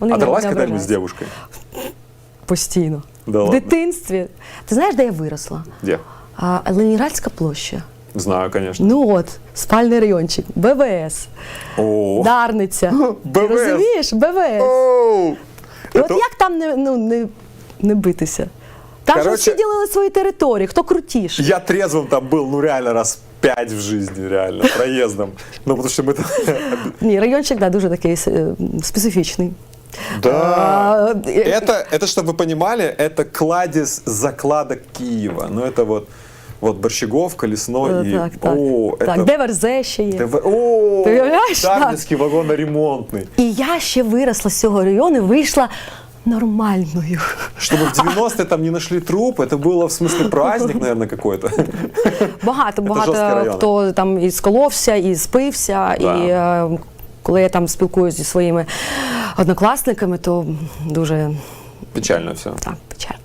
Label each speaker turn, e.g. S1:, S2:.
S1: Вони
S2: А
S1: не-
S2: дралась
S1: не
S2: когда-нибудь с
S1: ображаються.
S2: девушкой?
S1: Постійно.
S2: Да
S1: в
S2: ладно?
S1: дитинстві. Ти знаєш, де я виросла?
S2: Где?
S1: А, Ленінградська площа.
S2: Знаю, конечно.
S1: Ну от, спальний райончик, БВС,
S2: О,
S1: Дарниця. Ти
S2: БВС.
S1: розумієш? БВС.
S2: Оу.
S1: І от
S2: Это-
S1: як там не, ну, не, не битися? Там же
S2: Короче-
S1: всі ділили свої території, хто крутіше.
S2: Я трезвым там был, ну реально, раз пять в жизни, реально, проездом. Ну, потому что мы там...
S1: Ні, райончик да, дуже такий е, специфічний.
S2: Да.
S1: А, е,
S2: Это, это, чтобы вы понимали, это кладезь закладок Киева. Ну, это вот, вот Борщеговка, Лесной
S1: е,
S2: и...
S1: Так, так.
S2: О,
S1: так.
S2: это...
S1: ДВРЗ ще є.
S2: ТВ... О,
S1: Ти уявляєш, так?
S2: Дарницкий вагоноремонтный.
S1: І я ще виросла з цього району і вийшла нормальною.
S2: Чтобы в 90-е там не нашли труп, это было в смысле праздник, наверное, какой-то.
S1: Багато,
S2: жорсткі
S1: багато
S2: райони.
S1: хто там і сколовся, і спився.
S2: Да.
S1: І е, коли я там спілкуюся зі своїми однокласниками, то дуже
S2: Печально все.
S1: так печально.